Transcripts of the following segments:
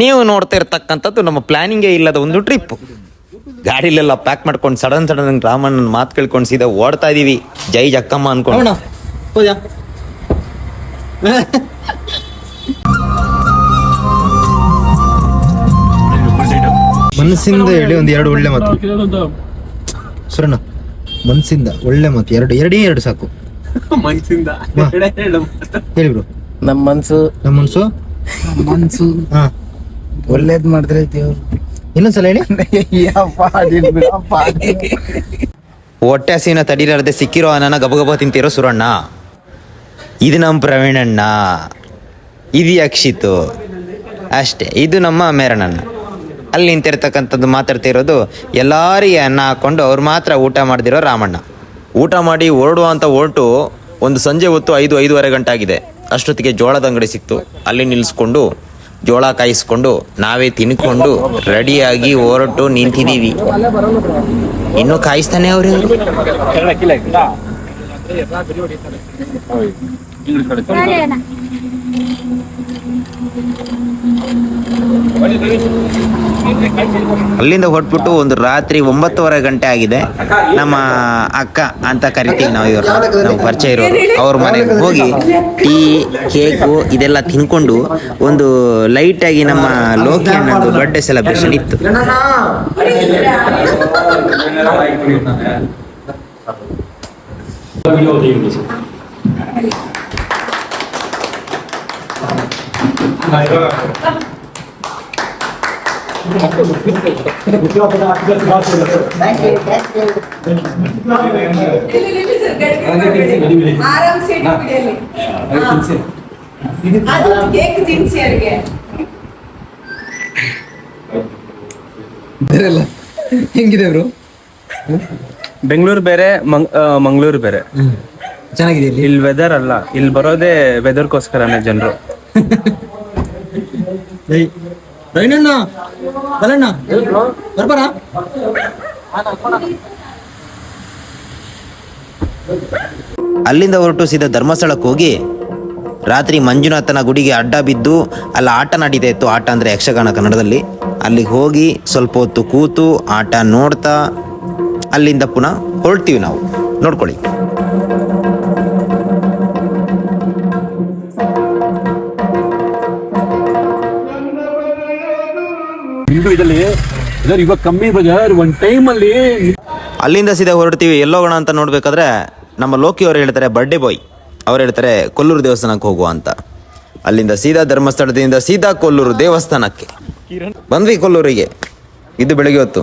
ನೀವು ನೋಡ್ತಾ ಇರ್ತಕ್ಕಂಥದ್ದು ನಮ್ಮ ಪ್ಲಾನಿಂಗೇ ಇಲ್ಲದ ಒಂದು ಟ್ರಿಪ್ ಗಾಡಿಲೆಲ್ಲ ಪ್ಯಾಕ್ ಮಾಡ್ಕೊಂಡು ಸಡನ್ ಸಡನ್ ರಾಮಣ್ಣನ ಮಾತು ಕೇಳ್ಕೊಂಡು ಸೀದಾ ಓಡ್ತಾ ಇದೀವಿ. ಜೈ ಜಕ್ಕಮ್ಮ ಅನ್ಕೊಂಡು. ಮನಸ್ಸಿಂದ ಹೇಳಿ ಒಂದು ಎರಡು ಒಳ್ಳೆ ಮಾತು. ಸುರಣ್ಣ ಮನಸ್ಸಿಂದ ಒಳ್ಳೆ ಮಾತು. ಎರಡು ಎರಡೇ ಎರಡು ಸಾಕು. ಮನಸ್ಸಿಂದ. ಹೇಳಿ ಬ್ರೋ. ನಮ್ಮ ಮನ್ಸು. ನಮ್ಮ ಮನ್ಸು? ಮನ್ಸು. ಹಾ. ಒಳ್ಳೇದ್ ಮಾಡಿದ್ರೆ ದೇವ್ರು. ಇನ್ನೊಂದ್ಸಲ ಹೇಳಿ. ಹೊಟ್ಟೆ ಹಸಿನ ತಡೀಲಾರದೆ ಸಿಕ್ಕಿರೋ ಅನ್ನನ ಗಬಗಬ ತಿಂತಿರೋ ಸುರಣ್ಣ. ಇದು ನಮ್ಮ ಪ್ರವೀಣಣ್ಣ. ಇದು ಅಕ್ಷಿತು ಅಷ್ಟೇ ಇದು ನಮ್ಮ ಮೇರಣ್ಣ ಅಲ್ಲಿ ನಿಂತಿರ್ತಕ್ಕಂಥದ್ದು ಮಾತಾಡ್ತಿರೋದು ಎಲ್ಲರಿಗೆ ಅನ್ನ ಹಾಕೊಂಡು ಅವ್ರು ಮಾತ್ರ ಊಟ ಮಾಡ್ದಿರೋ ರಾಮಣ್ಣ. ಊಟ ಮಾಡಿ ಹೊರಡುವ ಅಂತ ಹೊರಟು ಒಂದು ಸಂಜೆ ಹೊತ್ತು ಐದು ಐದೂವರೆ ಗಂಟೆ ಆಗಿದೆ. ಅಷ್ಟೊತ್ತಿಗೆ ಜೋಳದ ಅಂಗಡಿ ಸಿಕ್ತು. ಅಲ್ಲಿ ನಿಲ್ಲಿಸ್ಕೊಂಡು ಜೋಳ ಕಾಯಿಸ್ಕೊಂಡು ನಾವೇ ತಿನ್ಕೊಂಡು ರೆಡಿಯಾಗಿ ಹೊರಟು ನಿಂತಿದ್ದೀವಿ. ಇನ್ನು ಕಾಯಿಸ್ತಾನೆ ಅವ್ರೆ ಅಲ್ಲಿಂದ ಹೊಟ್ಬಿಟ್ಟು ಒಂದು ರಾತ್ರಿ ಒಂಬತ್ತುವರೆ ಗಂಟೆ ಆಗಿದೆ. ನಮ್ಮ ಅಕ್ಕ ಅಂತ ಕರಿತೀವಿ ನಾವು ಇವರು. ನಾವು ಪರಿಚಯ ಇರೋರು. ಅವ್ರ ಮನೆಗೆ ಹೋಗಿ ಟೀ, ಕೇಕು ಇದೆಲ್ಲ ತಿನ್ಕೊಂಡು ಒಂದು ಲೈಟಾಗಿ ನಮ್ಮ ಲೋಕಿ ಅಣ್ಣಂದು ಬರ್ಡೇ ಸೆಲೆಬ್ರೇಷನ್ ಇತ್ತು ಬಿಡಿಯಲ್ಲಿ ಅದು ಕೇಕ್ ತಿನ್ಸಿ ಅವ್ರಿಗೆ ಬೇರೆ ಎಲ್ಲ ಹೆಂಗಿದೆ ಬ್ರೋ ಬೆಂಗಳೂರು ಬೇರೆ ಮಂಗಳೂರು ಬೇರೆ. ಚೆನ್ನಾಗಿದೆ ಇಲ್ಲಿ ವೆದರ್ ಅಲ್ಲ. ಇಲ್ಲಿ ಬರೋದೇ ವೆದರ್ಗೋಸ್ಕರನೇ ಜನರು. ರೈನಣ್ಣ, ಬಲಣ್ಣ. ಬರ್ಬಾರ? ಅಲ್ಲಿಂದ ಹೊರಟು ಸೀದಾ ಧರ್ಮಸ್ಥಳಕ್ಕೆ ಹೋಗಿ ರಾತ್ರಿ ಮಂಜುನಾಥನ ಗುಡಿಗೆ ಅಡ್ಡ ಬಿದ್ದು ಅಲ್ಲಿ ಆಟ ನಡೀತಾ ಇತ್ತು. ಆಟ ಅಂದರೆ ಯಕ್ಷಗಾನ ಕನ್ನಡದಲ್ಲಿ. ಅಲ್ಲಿಗೆ ಹೋಗಿ ಸ್ವಲ್ಪ ಹೊತ್ತು ಕೂತು ಆಟ ನೋಡ್ತಾ ಅಲ್ಲಿಂದ ಪುನಃ ಹೊರಡ್ತೀವಿ ನಾವು. ನೋಡ್ಕೊಳ್ಳಿ. ಹಿಂದೂ ಇದರಲ್ಲಿ ಇದರ ಇವಾಗ ಕಮ್ಮಿ ಬಜಾರ್ ಒಂದ್ ಟೈಮ್ ಅಲ್ಲಿ ಅಲ್ಲಿಂದ ಸೀದಾ ಹೊರಡ್ತೀವಿ, ಎಲ್ಲೋಗೋಣ ಅಂತ ನೋಡ್ಬೇಕಾದ್ರೆ ನಮ್ಮ ಲೋಕಿ ಅವ್ರು ಹೇಳ್ತಾರೆ ಬರ್ಡೇ ಬಾಯ್ ಅವ್ರು ಹೇಳ್ತಾರೆ, ಕೊಲ್ಲೂರು ದೇವಸ್ಥಾನಕ್ಕೆ ಹೋಗುವ ಅಂತ. ಅಲ್ಲಿಂದ ಸೀದಾ ಧರ್ಮಸ್ಥಳದಿಂದ ಸೀದಾ ಕೊಲ್ಲೂರು ದೇವಸ್ಥಾನಕ್ಕೆ. ಬಂದ್ವಿ ಕೊಲ್ಲೂರಿಗೆ. ಇದು ಬೆಳಿಗ್ಗೆ ಹೊತ್ತು.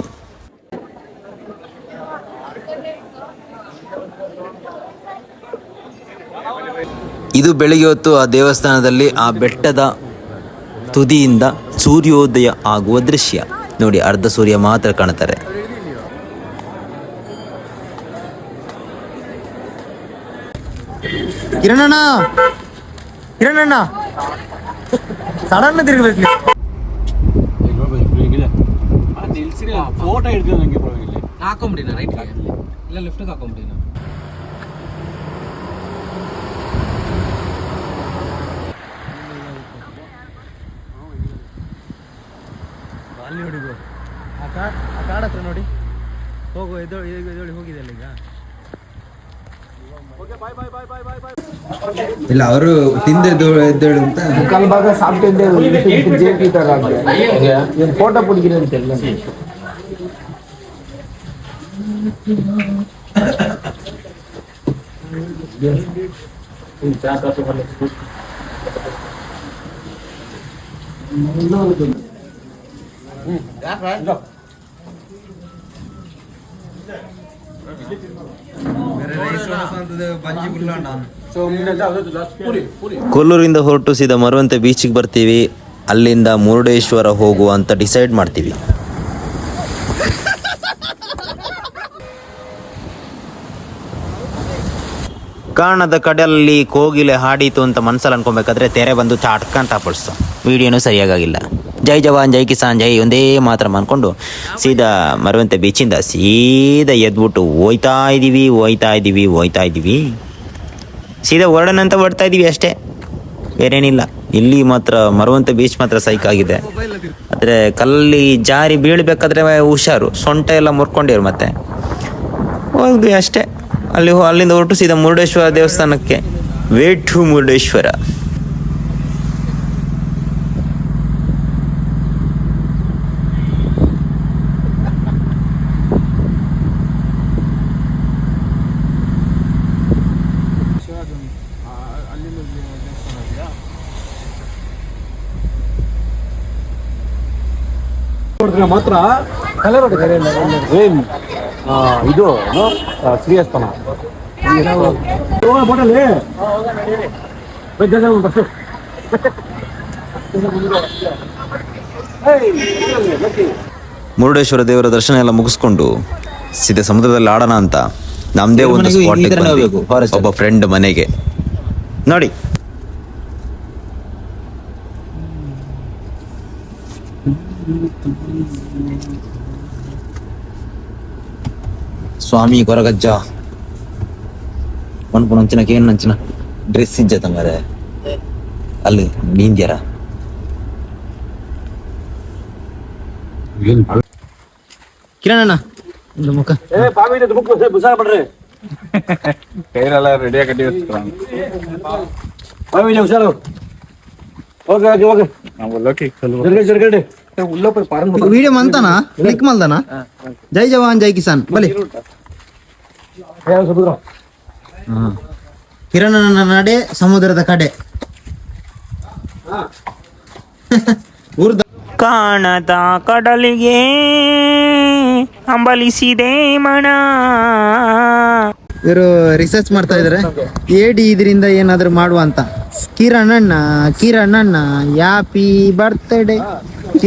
ಇದು ಬೆಳಿಗ್ಗೆ ಹೊತ್ತು ಆ ದೇವಸ್ಥಾನದಲ್ಲಿ ಆ ಬೆಟ್ಟದ ತುದಿಯಿಂದ ಸೂರ್ಯೋದಯ ಆಗುವ ದೃಶ್ಯ ನೋಡಿ ಅರ್ಧ ಸೂರ್ಯ ಮಾತ್ರ ಕಾಣ್ತಾರೆ. ಕಿರಣಣ್ಣ! ಕಿರಣಣ್ಣ! ಸಡನ್ ತಿರುಗಬೇಕು ಫೋಟೋ ಹಿಡ್ತೀವಿ ನಂಗೆ bro ಇಲ್ಲಿ ಹಾಕೊಂಬಿಡಿನ ರೈಟ್ ಇಲ್ಲ ಲೆಫ್ಟ್ ಹಾಕೊಂಬಿಡಿನ ಅಲ್ಲಿ ನೋಡಿ bro. ಆ ಕಾಡ್ ಆ ಕಾಡ್ ಹತ್ರ ನೋಡಿ. ಹೋಗು ಎದ್ದೊಳಿ ಎದ್ದೊಳಿ ಹೋಗಿದೆ ಅಲ್ಲ ಈಗ. ಇಲ್ಲ ಅವರು ತಿಂದು ಎದ್ದೋಳು ಅಂತ. ಮುಕ್ಕಾಲ್ ಭಾಗ ಸಾಫ್ಟ್ ಜೇಪಿ ತರ ಫೋಟೋ ಪುಡಿಗಿರಿ ಅಂತೆಲ್ಲ ಕೊಲ್ಲೂರಿಂದ ಹೊರಟು ಸೀದಾ ಮರುವಂತೆ ಬೀಚಿಗೆ ಬರ್ತೀವಿ. ಅಲ್ಲಿಂದ ಮುರುಡೇಶ್ವರ ಹೋಗುವ ಅಂತ ಡಿಸೈಡ್ ಮಾಡ್ತೀವಿ. ಕಾಣದ ಕಡಲಲ್ಲಿ ಕೋಗಿಲೆ ಹಾಡಿತು ಅಂತ ಮನ್ಸಲ್ಲಿ ಅನ್ಕೊಬೇಕಾದ್ರೆ ತೆರೆ ಬಂದು ಚಾಟ್ಕಂತ ಪಡಿಸ್ತು ವಿಡಿಯೋನು ಸರಿಯಾಗಿಲ್ಲ ಜೈ ಜವಾನ್, ಜೈ ಕಿಸಾನ್, ಜೈ ಒಂದೇ ಮಾತ್ರ ಅನ್ಕೊಂಡು ಸೀದಾ ಮರವಂತೆ ಬೀಚಿಂದ ಸೀದಾ ಎದ್ಬಿಟ್ಟು ಹೋಯ್ತಾ ಇದ್ದೀವಿ ಹೋಯ್ತಾ ಇದ್ದೀವಿ ಹೋಯ್ತಾ ಇದ್ದೀವಿ ಸೀದಾ ಹೊರಡೋಣ ಅಂತ ಹೊರಡ್ತಾ ಇದ್ದೀವಿ ಅಷ್ಟೇ. ಬೇರೇನಿಲ್ಲ. ಇಲ್ಲಿ ಮಾತ್ರ, ಮರುವಂತೆ ಬೀಚ್ ಮಾತ್ರ ಸೈಕ್ ಆಗಿದೆ. ಆದರೆ ಕಲ್ಲಿ ಜಾರಿ ಬೀಳ್ಬೇಕಾದ್ರೆ ಹುಷಾರು. ಸೊಂಟ ಎಲ್ಲ ಮುರ್ಕೊಂಡಿರು ಮತ್ತೆ. ಹೋದ್ವಿ ಅಷ್ಟೇ. ಅಲ್ಲಿ ಅಲ್ಲಿಂದ ಹೊರಟು ಸೀದಾ ಮುರುಡೇಶ್ವರ ದೇವಸ್ಥಾನಕ್ಕೆ. Way to Murudeshwar. ನೋಡಿದ್ರೆ ಮಾತ್ರ ಕಲರ್ ಏನ್? ಆ, ಇದು ಶ್ರೀಯಸ್ತನ ಆ, ಶ್ರೀಹಸ್ತನ. ಬೋಟಲ್ಲಿ ಬಸ್ಸು ಮುರುಡೇಶ್ವರ ದೇವರ ದರ್ಶನ ಎಲ್ಲ ಮುಗಿಸ್ಕೊಂಡು ಸೀದಾ ಸಮುದ್ರದಲ್ಲಿ ಆಡೋಣ ಅಂತ. ನಮ್ದೇ ಒಂದು ಮನೆಗೂ ಸ್ಪಾಟ್ ಒಬ್ಬ ಫ್ರೆಂಡ್ ಮನೆಗೆ. ನೋಡಿ. ಸ್ವಾಮಿ ಕೊರಗಜ್ಜ. ಮನ್ಪು ನಂಚಿನಕ್ಕೆ ಏನ್ ನಂಚಿನ ಡ್ರೆಸ್ ಇಜ್ಜ ತಂಗಾರೆ. ಅಲ್ಲಿ ನೀಂದ್ಯಾರ? ಕಿರಣಣ್ಣ ಒಂದು ಮುಖ. ಏ ಬಾವಿ ಇದೆ ಬುಕ್ ಬುಸಾರ ಬಿಡ್ರಿ. ಕೈರೆಲ್ಲ ರೆಡಿಯಾಗಿ ಕಟ್ಟಿ ಬಾವಿ ಇದೆ ಹುಷಾರು. ಓಕೆ ಓಕೆ ಓಕೆ ನಾವು ಲೋಕಿ ಜರ್ಗಡಿ ವಿಡಿಯೋ ಮಂತಾನ? ಕ್ಲಿಕ್ ಮಲ್ದಾನ ಜೈ ಜವಾನ್ ಜೈ ಕಿಸಾನ್. ಬಲಿ ಸುಬ್ರ ಕಿರಣನ ನಡೆ ಸಮುದ್ರದ ಕಡೆ. ಕಾಣದ ಕಡಲಿಗೆ ಅಂಬಲಿಸಿದೆ ಮಣ. ಇವರು ರಿಸರ್ಚ್ ಮಾಡ್ತಾ ಇದಾರೆ. ಏಡಿ ಇದರಿಂದ ಏನಾದ್ರು ಮಾಡುವ ಅಂತ. ಕಿರಣ್ಣ ಕಿರಣ್ಣ ಕಿರಣ್ ಯಾಪಿ ಬರ್ತ್ಡೇ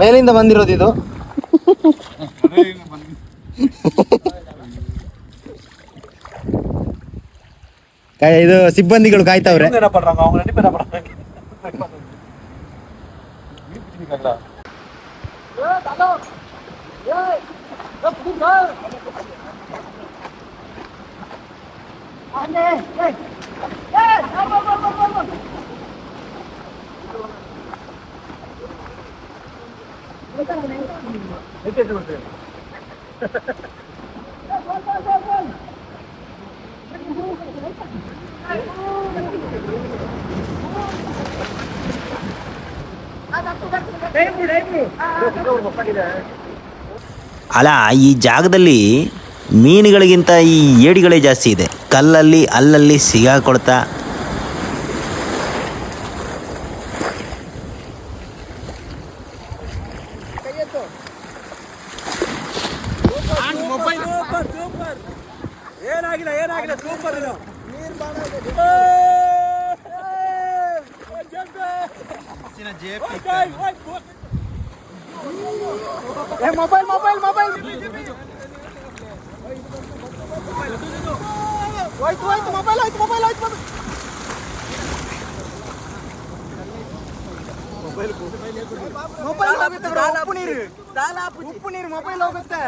ಮೇಲಿಂದ ಬಂದಿರೋದು ಇದು. ಇದು ಸಿಬ್ಬಂದಿಗಳು ಕಾಯ್ತಾವ್ರೆ. 야, 부금 가! 안 돼! 야! 야! 한 번, 레이블 레이블 내가 그쪽으로 못 가게 돼 ಅಲ್ಲ ಈ ಜಾಗದಲ್ಲಿ ಮೀನುಗಳಿಗಿಂತ ಈ ಏಡಿಗಳೇ ಜಾಸ್ತಿ ಇದೆ. ಕಲ್ಲಲ್ಲಿ ಅಲ್ಲಲ್ಲಿ ಸಿಗಾಕೊಳ್ತಾ ಉಪ್ಪು ನೀರು ಮೊಬೈಲ್ ಹೋಗುತ್ತೆ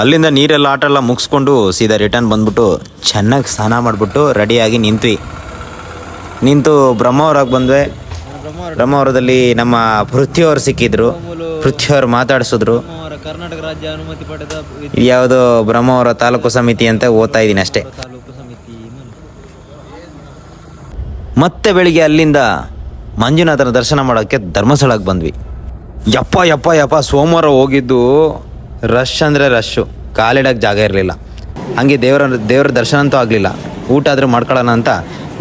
ಅಲ್ಲಿಂದ ನೀರೆಲ್ಲ ಆಟ ಎಲ್ಲ ಮುಗಿಸ್ಕೊಂಡು ಸೀದಾ ರಿಟರ್ನ್ ಬಂದ್ಬಿಟ್ಟು ಚೆನ್ನಾಗಿ ಸ್ನಾನ ಮಾಡಿಬಿಟ್ಟು ರೆಡಿಯಾಗಿ ನಿಂತ್ವಿ. ನಿಂತು ಬ್ರಹ್ಮಾವರಕ್ಕೆ ಬಂದ್ವಿ. ಬ್ರಹ್ಮಾವರದಲ್ಲಿ ನಮ್ಮ ಪೃಥ್ವಿಯವರು ಸಿಕ್ಕಿದ್ರು. ಪೃಥ್ವಿಯವರು ಮಾತಾಡಿಸಿದ್ರು. ಅವರ ಕರ್ನಾಟಕ ರಾಜ್ಯ ಅನುಮತಿ ಪಡೆದ ಯಾವುದೋ ಬ್ರಹ್ಮಾವರ ತಾಲೂಕು ಸಮಿತಿ ಅಂತ ಓದ್ತಾ ಇದ್ದೀನಿ ಅಷ್ಟೇ. ಮತ್ತೆ ಬೆಳಿಗ್ಗೆ ಅಲ್ಲಿಂದ ಮಂಜುನಾಥನ ದರ್ಶನ ಮಾಡೋಕ್ಕೆ ಧರ್ಮಸ್ಥಳಕ್ಕೆ ಬಂದ್ವಿ. ಯಪ್ಪ ಯಪ್ಪ ಯಪ್ಪ, ಸೋಮವಾರ ಹೋಗಿದ್ದು ರಶ್ ಅಂದರೆ ರಶ್ಶು ಕಾಲಿಡಕ್ಕೆ ಜಾಗ ಇರಲಿಲ್ಲ. ಹಂಗೆ ದೇವರ ದೇವರ ದರ್ಶನ ಅಂತೂ ಆಗಲಿಲ್ಲ. ಊಟ ಆದರೂ ಮಾಡ್ಕೊಳ್ಳೋಣ ಅಂತ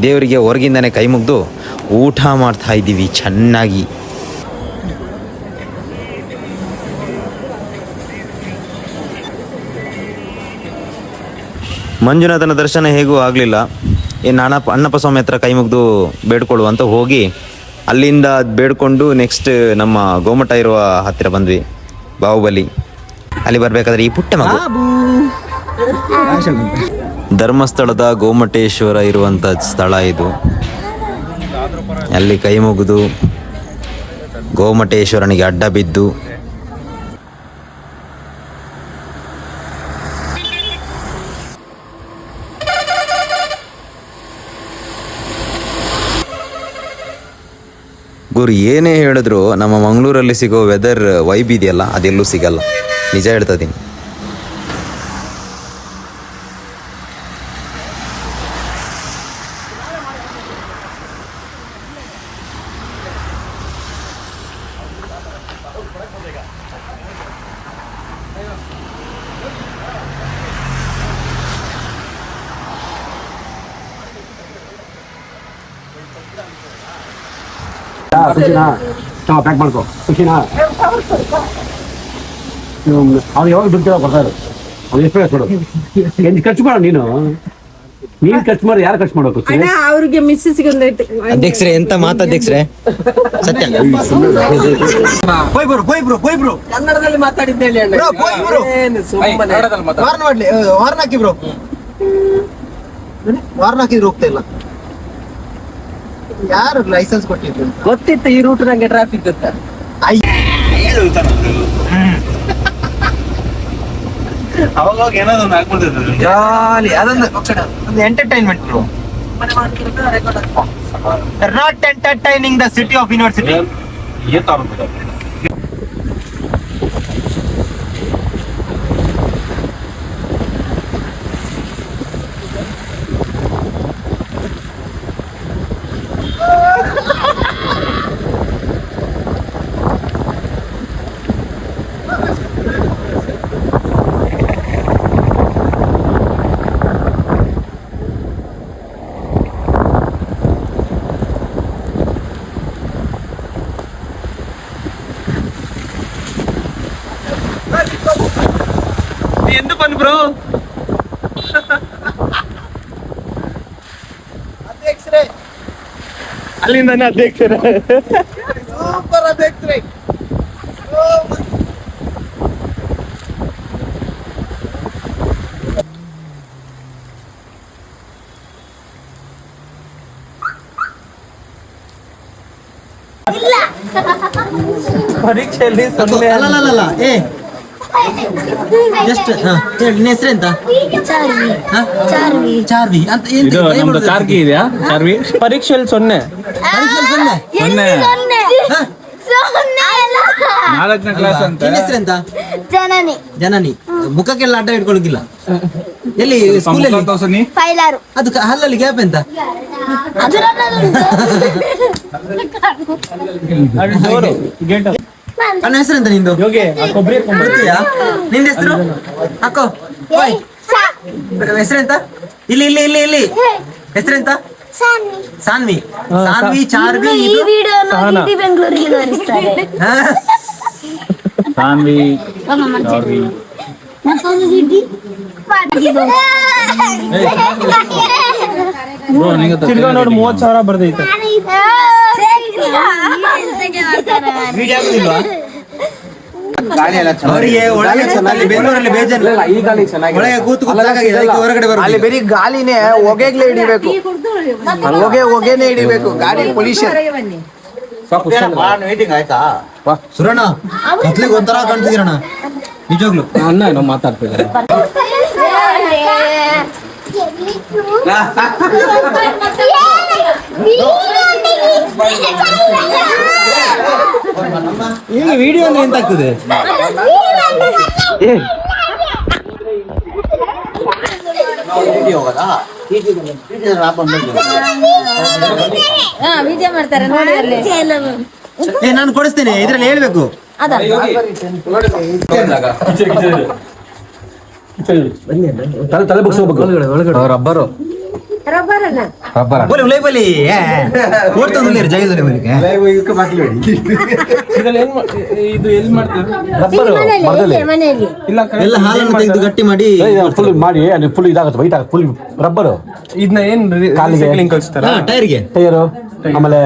ದೇವರಿಗೆ ಹೊರಗಿಂದನೇ ಕೈ ಮುಗಿದು ಊಟ ಮಾಡ್ತಾ ಇದ್ದೀವಿ ಚೆನ್ನಾಗಿ. ಮಂಜುನಾಥನ ದರ್ಶನ ಹೇಗೂ ಆಗಲಿಲ್ಲ. ಇನ್ನು ಅಣ್ಣಪ್ಪ ಅಣ್ಣಪ್ಪ ಸ್ವಾಮಿ ಹತ್ರ ಕೈ ಮುಗಿದು ಬೇಡ್ಕೊಳ್ಳು ಅಂತ ಹೋಗಿ ಅಲ್ಲಿಂದ ಬೇಡ್ಕೊಂಡು ನೆಕ್ಸ್ಟ್ ನಮ್ಮ ಗೋಮಠ ಇರುವ ಹತ್ತಿರ ಬಂದ್ವಿ ಬಾಹುಬಲಿ. ಅಲ್ಲಿ ಬರಬೇಕಾದ್ರೆ ಈ ಪುಟ್ಟ ಮಗು. ಧರ್ಮಸ್ಥಳದ ಗೋಮಟೇಶ್ವರ ಇರುವಂಥ ಸ್ಥಳ ಇದು. ಅಲ್ಲಿ ಕೈ ಮುಗಿದು ಗೋಮಟೇಶ್ವರನಿಗೆ ಅಡ್ಡ ಬಿದ್ದು ಗುರು ಏನೇ ಹೇಳಿದ್ರು ನಮ್ಮ ಮಂಗಳೂರಲ್ಲಿ ಸಿಗೋ ವೆದರ್ ವೈಬ್ ಇದೆಯಲ್ಲ ಅದೆಲ್ಲೂ ಸಿಗಲ್ಲ. ನಿಜ ಹೇಳ್ತಾ ಇದೀನಿ. ಖುಷಿನಾ ಪ್ಯಾಕ್ ಮಾಡ್ಕೋ. ಖುಷಿನಾ ಅವ್ನು ಯಾವಾಗ ದುಡ್ಡು ಬರ್ತಾರೆ ಅವ್ನು ಎಷ್ಟು ಕೊಡು ಎಂಟು ಖರ್ಚು ಮಾಡು ನೀನು. ನೀನ್ ಖರ್ಚು ಮಾಡಿ ಯಾರು ಖರ್ಚು ಮಾಡೋದು ಅಣ್ಣ ಅವ್ರಿಗೆ ಮಿಸ್ಸಸ್ಗೆ ಒಂದು ಅಧ್ಯಕ್ಷರೇ ಎಂತ ಮಾತಾಧ್ಯಕ್ಷರೇ ಸತ್ಯ. ಕನ್ನಡದಲ್ಲಿ ಮಾತಾಡಿದ್ದೆ ಹೇಳಿ ಅಣ್ಣ. ಬ್ರೋ, ಹೋಯ್ ಬ್ರೋ. ಏನು ಸುಮ್ಮನೆ. ವಾರ್ನ್ ಮಾಡ್ಲಿ ವಾರ್ನ್ ಹಾಕಿ ಬ್ರೋ. ವಾರ್ನ್ ಹಾಕಿದ್ರು ಹೋಗ್ತಾ ಇಲ್ಲ. ಯಾರು ಲೈಸೆನ್ಸ್ ಕೊಟ್ಟಿದ್ರು ಗೊತ್ತಿತ್ತು ಈ ರೂಟ್ ನಂಗೆ ಟ್ರಾಫಿಕ್ ಅಂತ ಅವಾಗ ಏನಾದ್ರು ಹಾಕ್ಬಿಡ್ತಿದ್ರು ಜಾಲಿ ಅದೊಂದು ಒಂದು entertainment not entertaining the city of university ಏನ್ ತಗೊಂಡ್ಬಿಟ್ಟು open, bro. ಅಧ್ಯಕ್ಷರೇ ಅಲ್ಲಿಂದನೇ ಅಧ್ಯಕ್ಷರೇ ಸೂಪರ್ ಅಧ್ಯಕ್ಷರೇ ಪರೀಕ್ಷೆಯಲ್ಲಿ ಸೊನ್ನೆ ಅಲ್ಲ ಅಲ್ಲ ಏ ಜಸ್ಟ್ ಹೇಳಿ ನಿನ್ನ ಹೆಸರೆಂತ ಚಾರ್ವಿ. ಚಾರ್ವಿ. ಚಾರ್ವಿ. ಅಂತ ಏನ್ ಇದು ಏನ್ ನಮ್ದು ಮಾಡೋದು? ಕಾರ್ಗಿ ಇದೆಯಾ? ಚಾರ್ವಿ? ಪರೀಕ್ಷೆಯಲ್ಲಿ ಸೊನ್ನೆ. ಪರೀಕ್ಷೆಯಲ್ಲಿ ಸೊನ್ನೆ? ಸೊನ್ನೆ. ನಾಲ್ಕನೇ ಕ್ಲಾಸ್ ಅಂತ. ನಿನ್ನ ಹೆಸರೆಂತ ಜನನಿ. ಜನನಿ. ಮುಖಕ್ಕೆಲ್ಲ ಅಡ್ಡ ಇಟ್ಕೊಳಕಿಲ್ಲ ಎಲ್ಲಿ ಸ್ಕೂಲಲ್ಲಿ ತೋಸನಿ ಫೈಲಾರು ಅದು ಕ- ಹಲ್ಲಲ್ಲಿ ಗ್ಯಾಪ್ ಎಂತ? ನನ್ನ ಹೆಸರೆಂತ ಹೆಸರು ಎಂತ ನಿಂದು? ಬರ್ತೀಯಾ ನಿಂದ ಹೆಸರು? ಹಾಕೋ ಅಂತ ಹೆಸರೆಂತ ಇಲ್ಲಿ ಇಲ್ಲಿ ಇಲ್ಲಿ ಇಲ್ಲಿ. ಹೆಸರೆಂತ ಸಾನ್ವಿ. ಸಾನ್ವಿ. ಚಾರ್ವಿ? ಸಾನ್ವಿ ಚಾರ್ವಿ. ನೋಡಿ ಮೂವತ್ ಸಾವಿರ ಬರ್ದೈತೆ? ಅವರಿಗೆ ಒಳಗೆ ಬೆಂಗಳೂರಲ್ಲಿ ಬೇಜಾರು ಒಳಗೆ ಕೂತು ಹೊರಗಡೆ ಅಲ್ಲಿ ಬರೀ ಗಾಳಿನೇ ಹೊಗೆಗ್ಲೇ ಹಿಡಿಬೇಕು ಹೊಗೆ ಹೊಗೆನೆ ಹಿಡಿಬೇಕು ಗಾಡಿ ಪೊಲ್ಯೂಷನ್ ಸುರಣ್ಣ ಕತ್ಲಿಗೆ ಒಂಥರ ಕಾಣ್ತಿದ್ದೀರಣ್ಣ ನಿಜವಾಗ್ಲು ಅಣ್ಣ ಏನೋ ಮಾತಾಡ್ತಿದ್ದಾರೆ ಈಗ ವಿಡಿಯೋ ಅಂದ್ರೆ ಎಂತ ಆಗ್ತದೆ? ವಿಡಿಯೋ ಮಾಡ್ತಾರೆ ನೋಡಿ ಅಲ್ಲಿ. ಏ ನಾನು ಕೊಡಿಸ್ತೇನೆ ಇದ್ರಲ್ಲಿ ಹೇಳ್ಬೇಕು. ತಲೆ ತಲೆ ಬಗ್ಸ್ಕೋಬೇಕು. ಒಳಗಡೆ ರಬ್ಬರ್ ಅನ್ನ ಬೋಲಿ ಉಲೈ ಬೋಲಿ. ಬೋಲಿಗೆ ಇದು ಎಲ್ಲಿ ಮಾಡ್ತಾರೆ? ರಬ್ಬರು ಮರದಲ್ಲಿ. ಮನೆಯಲ್ಲಿ. ಇಲ್ಲ ಎಲ್ಲ ಹಾಲನ್ನು ತೆಗೆದು ಗಟ್ಟಿ ಮಾಡಿ ಫುಲ್ ಮಾಡಿ ಅಲ್ಲಿ ಫುಲ್ ಇದಾಗುತ್ತೆ ವೈಟ್ ಆಗುತ್ತೆ ಫುಲ್ ರಬ್ಬರು. ಇದನ್ನ ಏನ್ ಕಾಲಿಗೆ. ಕಳಿಸ್ತಾರ? ಹಾ, ಟೈರ್ಗೆ. ಟೈರು ಆಮೇಲೆ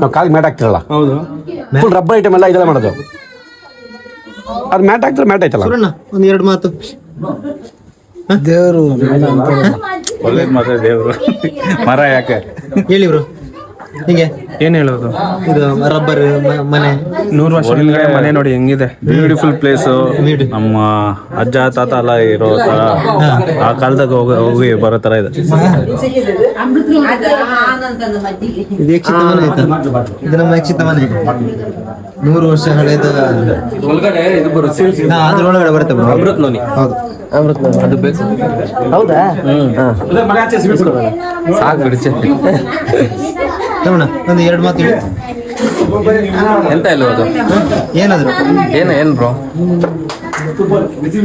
ನಾವು ಕಾಲಿಗೆ ಮ್ಯಾಟ್ ಹಾಕ್ತಿರಲ್ಲ. ಹೌದು. ಫುಲ್ ರಬ್ಬರ್ ಐಟಮ್ ಎಲ್ಲ ಇದೆಲ್ಲ ಮಾಡೋದು. ಅದು ಮ್ಯಾಟ್ ಹಾಕ್ತಾರೆ ಮ್ಯಾಟ್ ಆಯ್ತಲ್ಲ? ಸುರಣ್ಣ ಒಂದ್ ಎರಡು ಮಾತು. ಒಳ್ಳೇದ್ ಮಾತ್ರ ದೇವ್ರು. ಮರ ಯಾಕೆ? ಹೇಳಿ ಬ್ರೋ. ಹಿಂಗೆ. ಏನ್ ಹೇಳೋದು? ಇದು ರಬ್ಬರ್ ಮನೆ. ನೂರು ವರ್ಷ ಹಿಂದ್ಗಡೆ ಮನೆ ನೋಡಿ ಹೆಂಗಿದೆ. ಬ್ಯೂಟಿಫುಲ್ ಪ್ಲೇಸ್ ನಮ್ಮ ಅಜ್ಜ ತಾತ ಎಲ್ಲ ಇರೋ ತರ ಆ ಕಾಲದಾಗ ಹೋಗಿ ಹೋಗಿ ಬರೋ ತರ ಇದೆ. ಇದು ಯಕ್ಷಿತ ಮನೆ ಆಯ್ತಾ? ಇದು ನಮ್ಮ ಯಕ್ಷಿತ ಮನೆ. ನೂರು ವರ್ಷ ಹಳೆದ ಒಳಗಡೆ ಇದು ಬರುತ್ತೆ ಅಮೃತ್ ಅದ್ರೊಳಗಡೆ ಬರುತ್ತೆ ಬ್ರೋ ಅಮೃತ್ ನೋನಿ. ಹೌದು. ಅದು ಬೇಕು. ಹೌದಾ. ಸಾಕು ಬಿಡಿಸಿ ತಗೋಣ ಒಂದು ಎರಡು ಮಾತು ಹೇಳಿ. ಎಂತ ಇಲ್ಲ ಅದು? ಏನಾದ್ರು? ಏನ ಏನ್ ಬ್ರೋ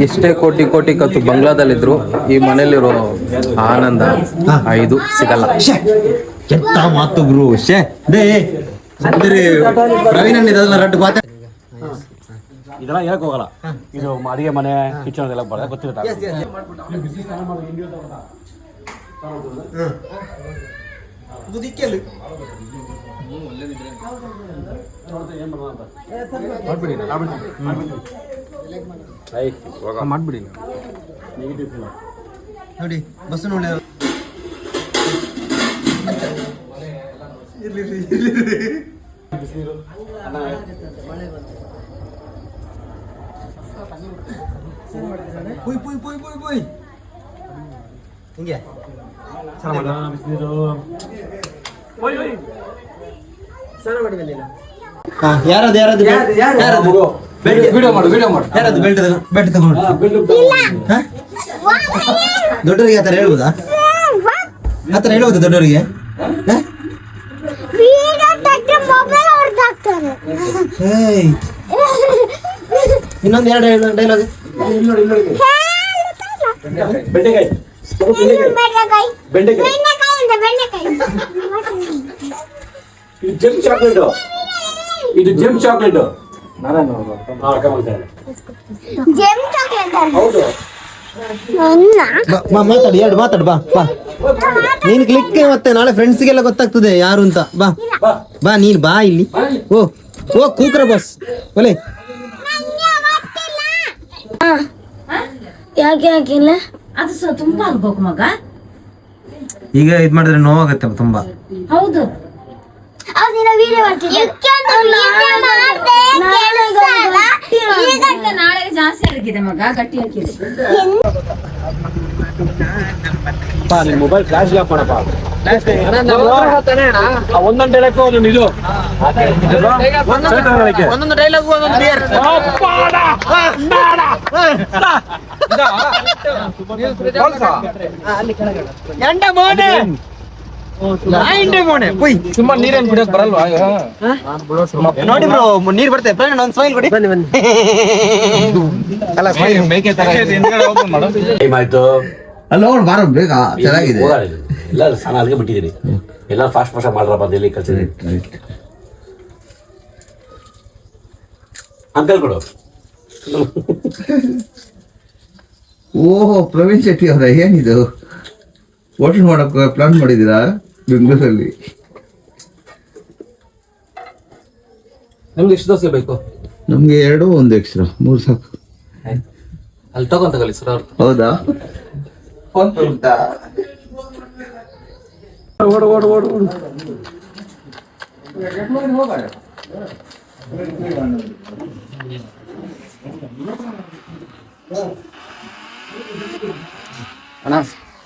ಎಷ್ಟೇ ಕೋಟಿ ಕೋಟಿ ಕತ್ತು ಬಂಗ್ಲಾದಲ್ಲಿದ್ರು ಈ ಮನೇಲಿರೋ ಆನಂದ ಇದು ಸಿಗಲ್ಲ. ಕೆಟ್ಟ ಮಾತು ಗುರು ಶೇ ಪ್ರವೀಣ್ ಇದೆಲ್ಲ ಮಾತಾ ಇದೆಲ್ಲ ಹೇಳಕ್ ಹೋಗಲ್ಲ. ಇದು ಅಡಿಗೆ ಮನೆ ಕಿಚನ್ ಅದೆಲ್ಲ ಬರ ಗೊತ್ತಿರುತ್ತೆ. ಮಾಡ್ಬಿಡಿ ನೋಡಿ ಬಸ್ ನೋಡಿ. ಪುಯ್ ಪುಯ್ ಪುಯ್ ಪುಯ್ ಪುಯ್ ಹಿಂಗೆ ಹಾ, ಯಾರದು ಯಾರದು ಯಾರದು ವಿಡಿಯೋ ಮಾಡು ವಿಡಿಯೋ ಮಾಡು ಯಾರದು ಬೆಲ್ಟ್ ಬೆಲ್ಟ್ ತಗೊಂಡು ಹಾ? ದೊಡ್ಡವರಿಗೆ ಆ ಥರ ಹೇಳ್ಬೋದಾ ಆ ಥರ ಹೇಳ್ಬೋದಾ ದೊಡ್ಡವರಿಗೆ ಹಾ? ಇನ್ನೊಂದು ಎರಡು ಡೈಲಾಗ್ ಬೆಂಡೆಕಾಯಿ ಬೆಂಡೆಕಾಯಿ. ಬೆಂಡೆಕಾಯಿ. ಬೆಂಡೆಕಾಯಿ. ಇದು ಜೆಮ್ ಚಾಕ್ಲೇಟ್. ಇದು ಜೆಮ್ ಚಾಕ್ಲೇಟ್. ಜೆಮ್ ಚಾಕ್ಲೇಟ್ ಹೌದು. ಮಾತಾಡಿ ಎರಡು ಮಾತಾಡು ಬಾ ಬಾ. ನೀನು ಕ್ಲಿಕ್ ಮತ್ತೆ ನಾಳೆ ಫ್ರೆಂಡ್ಸ್ಗೆಲ್ಲ ಗೊತ್ತಾಗ್ತದೆ ಯಾರು ಅಂತ. ಬಾ ಬಾ ನೀನು ಬಾ ಇಲ್ಲಿ. ಓ ಓ ಕೂಕ್ರ ಬಸ್ ಒಲೆ. ಯಾಕೆ ಅದು ಸಹ ತುಂಬಾ ಆಗ್ಬೇಕು ಮಗ. ಈಗ ಇದು ಮಾಡಿದ್ರೆ ನೋವಾಗುತ್ತೆ ತುಂಬಾ. ಹೌದು. ಅವ್ರು ನಿನ್ನ ವಿಡಿಯೋ ಮಾಡ್ತಿದ್ದೆ ನಾಳೆ ಜಾಸ್ತಿ ಆಗಿದೆ ಮಗ ಗಟ್ಟಿ ಹಾಕಿದೆ ನಿಮ್ ಮೊಬೈಲ್ ಫ್ಲಾಶ್ ಮಾಡಪ್ಪ. ಒಂದೊಂದು ಡೈಲಾಗ್ ಒಂದೊಂದು ಇದು. ಒಂದೊಂದು ಡೈಲಾಗ್ ಒಂದೊಂದು ಬಿಯರ್ ಮೋನೆ ನೀರೇನ್ ಬಿಡಕ್ ಬರಲ್ವಾ ನೋಡಿ ಬ್ರೋ ನೀರ್ ಬರ್ತೇವೆ ಫ್ರೆಂಡ್ ಒಂದು ಸ್ಮೈಲ್ ಕೊಡಿ. ಬನ್ನಿ ಬನ್ನಿ. ಅಲ್ಲ ಸ್ಮೈಲ್ ಮೇಕೆ ತರ ಹಿಂದ್ಗಡೆ ಟೈಮ್ ಆಯ್ತು. ಅಲ್ಲ ನೋಡ್ ಬಾರ ಬೇಗ ಚೆನ್ನಾಗಿದೆ. ಎಲ್ಲ ಸ್ನಾನ ಅಲ್ಲಿಗೆ ಬಿಟ್ಟಿದ್ದೀನಿ ಎಲ್ಲ ಫಾಸ್ಟ್ ಫಾಸ್ಟ್ ಮಾಡ್ರಪ್ಪ ಅಂತ ಕಳ್ಸಿದ್ದೀನಿ ಅಂಕಲ್ ಕೊಡು. ಓಹೋ ಪ್ರವೀಣ್ ಶೆಟ್ಟಿ ಅವರ ಏನಿದು? ಹೋಟೆಲ್ ಮಾಡಕ್ಕೆ ಪ್ಲಾನ್ ಮಾಡಿದ್ದೀರಾ? ನಿಮ್ಗೆ ಎಷ್ಟು ದೋಸೆ ಬೇಕು? ನಮ್ಗೆ ಎರಡು ಒಂದು ಎಕ್ಸ್ಟ್ರಾ ಮೂರು ಸಾಕು. ಅಲ್ಲಿ ತಗೊಂಡ್ ತಗೊಳ್ಳಿ ಸರ್ ಅವ್ರು. ಹೌದಾ? ಫೋನ್ ಉಂಟಾ ಓಡು ಓಡು ಓಡು ಓಡು.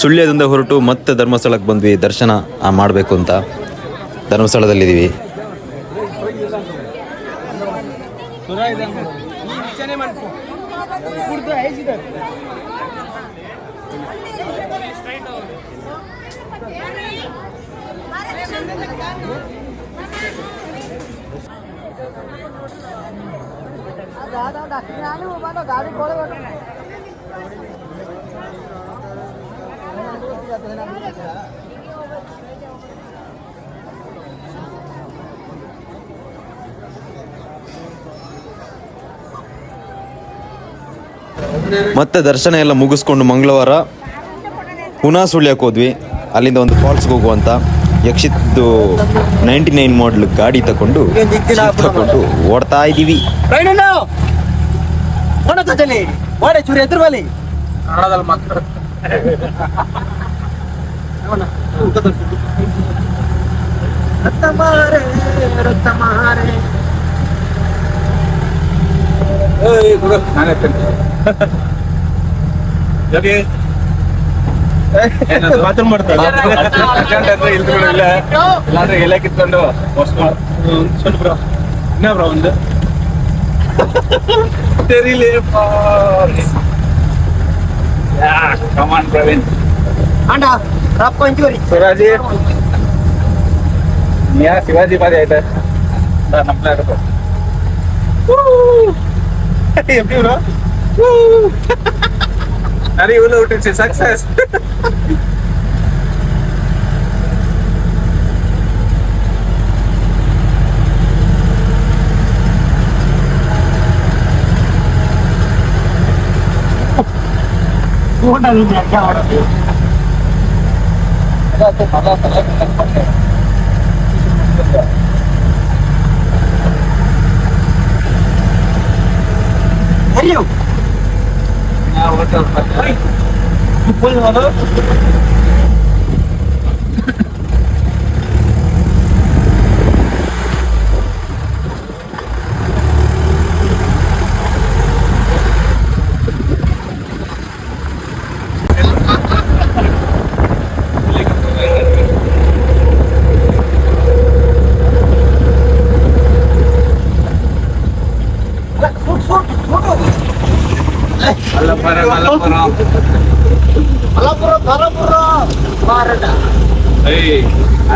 ಸುಳ್ಯದಿಂದ ಹೊರಟು ಮತ್ತೆ ಧರ್ಮಸ್ಥಳಕ್ಕೆ ಬಂದ್ವಿ. ದರ್ಶನ ಮಾಡಬೇಕು ಅಂತ. ಧರ್ಮಸ್ಥಳದಲ್ಲಿದ್ದೀವಿ. ಮತ್ತೆ ದರ್ಶನ ಎಲ್ಲ ಮುಗಿಸ್ಕೊಂಡು ಮಂಗಳವಾರ ಪುನಃ ಸುಳ್ಯಕ್ಕೆ ಹೋದ್ವಿ. ಅಲ್ಲಿಂದ ಒಂದು ಫಾಲ್ಸ್ಗೆ ಹೋಗುವಂತ ಯಕ್ಷಿತ್ತು ನೈಂಟಿ ನೈನ್ ಮಾಡಲ್ ಗಾಡಿ ತಗೊಂಡು ತಗೊಂಡು ಓಡ್ತಾ ಇದ್ದೀವಿ. ಚೂರಿ ಎದುರು ಬಲಿ ಇಲ್ಲಾಂದ್ರೆ ಎಲೆ ಕಿತ್ಕೊಂಡು ಇನ್ನ ಬ್ರೋ ಒಂದು Yeah, come on, Praveen. And uh, Rap Panchuri. Shivaji. Yeah, Shivaji pa jaita. Da nampla ko. Woo! எப்படி bro? Woo! நிறைய உள்ள விட்டுச்சு சக்சஸ் ஓட்டாது ஹரியோ போய் வரும்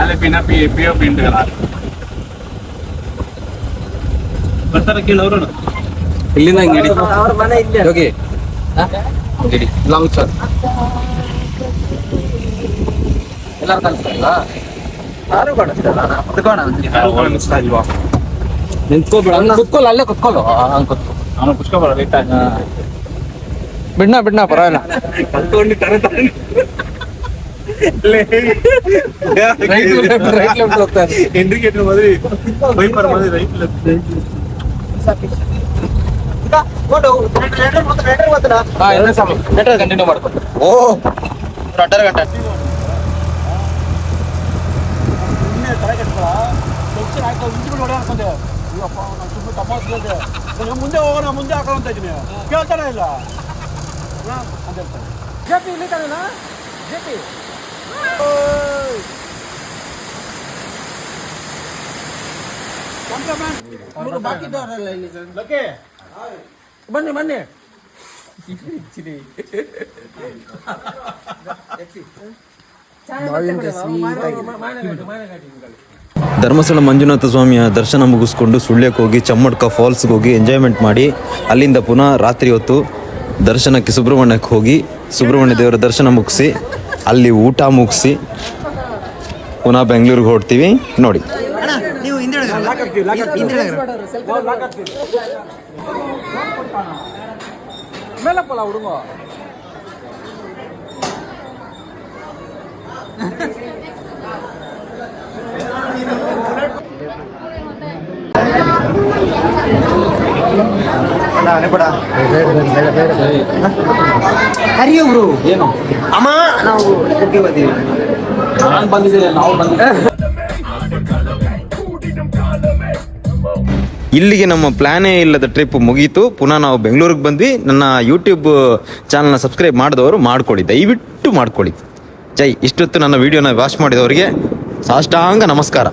ಆಲಪಿನ ಪಿ ಪಿ ಒ ಪಿಂಟ್ ಬರ್ತಾರ ಕೇಳಿ ಅವರು ಇಲ್ಲಿಂದ ಹಿಂಗೆ ಹಿಡಿ. ಹೋಗಿ. ಹಿಡಿ. ಲಾಂಗ್ ಸರ್ ಎಲ್ಲರೂ ಕಲಿಸ್ತಾರಲ್ಲ ಇಲ್ವಾ? ನಿಂತ್ಕೋಬೇಡ. ಕುತ್ಕೊಳ್ಳ ಅಲ್ಲೇ ಕುತ್ಕೊಳ್ಳು. ಹಂಗೆ ಕುತ್ಕೊ. ಅವನು ಬರಲ್ಲ ಇಟ್ಟ ಬಿಡ್ನಾ ಬಿಡ್ನಾ ಪರವಾಗಿಲ್ಲ. ಕಲ್ತ್ಕೊಂಡು ಮಾದ್ರಿ ರೈಟ್ ಲೆಫ್ಟ್ ಹಾ ಎಲ್ಲ ಸಾಮಿ ಕಂಟಿನ್ಯೂ ಮಾಡ್ಕೊ ಓ ಅಡ್ಡರ ಗಂಟೆ. ಮುಂದೆ ಹೋಗೋಣ ಮುಂದೆ ಹಾಕೋಣ ಅಂತ ಇದ್ದೀನಿ. ಕೇಳ್ತಾನೆ ಇಲ್ಲ. ಜೆಪಿ ಇಲ್ಲಿ ತಾನೇನಾ ಜೆಪಿ ಬನ್ನಿ ಬನ್ನಿ. ಧರ್ಮಸ್ಥಳ ಮಂಜುನಾಥ ಸ್ವಾಮಿಯ ದರ್ಶನ ಮುಗಿಸ್ಕೊಂಡು ಸುಳ್ಯಕ್ಕೆ ಹೋಗಿ ಚಮ್ಮಡ್ಕ ಫಾಲ್ಸ್ಗೆ ಹೋಗಿ ಎಂಜಾಯ್ಮೆಂಟ್ ಮಾಡಿ ಅಲ್ಲಿಂದ ಪುನಃ ರಾತ್ರಿ ಹೊತ್ತು ದರ್ಶನಕ್ಕೆ ಸುಬ್ರಹ್ಮಣ್ಯಕ್ಕೆ ಹೋಗಿ ಸುಬ್ರಹ್ಮಣ್ಯ ದೇವರ ದರ್ಶನ ಮುಗಿಸಿ ಅಲ್ಲಿ ಊಟ ಮುಗಿಸಿ ಪುನಃ ಬೆಂಗಳೂರಿಗೆ ಹೊರಡ್ತೀವಿ ನೋಡಿ ನೀವು ಹಿಂದೆ ಅವರು ಏನು? ಅಮ್ಮ ನಾವು ಇದಕ್ಕೆ ಬರ್ತೀವಿ ನಾನು ಬಂದಿದ್ದೇನೆ ನಾವು ಬಂದಿದ್ದೇವೆ. ಇಲ್ಲಿಗೆ ನಮ್ಮ ಪ್ಲಾನೇ ಇಲ್ಲದ ಟ್ರಿಪ್ ಮುಗೀತು. ಪುನಃ ನಾವು ಬೆಂಗಳೂರಿಗೆ ಬಂದ್ವಿ. ನನ್ನ ಯೂಟ್ಯೂಬ್ ಚಾನಲ್ನ ಸಬ್ಸ್ಕ್ರೈಬ್ ಮಾಡಿದವರು ಮಾಡ್ಕೊಳ್ಳಿ. ದಯವಿಟ್ಟು ಮಾಡ್ಕೊಳ್ಳಿ. ಜೈ. ಇಷ್ಟೊತ್ತು ನನ್ನ ವಿಡಿಯೋನ ವಾಚ್ ಮಾಡಿದವರಿಗೆ ಸಾಷ್ಟಾಂಗ ನಮಸ್ಕಾರ.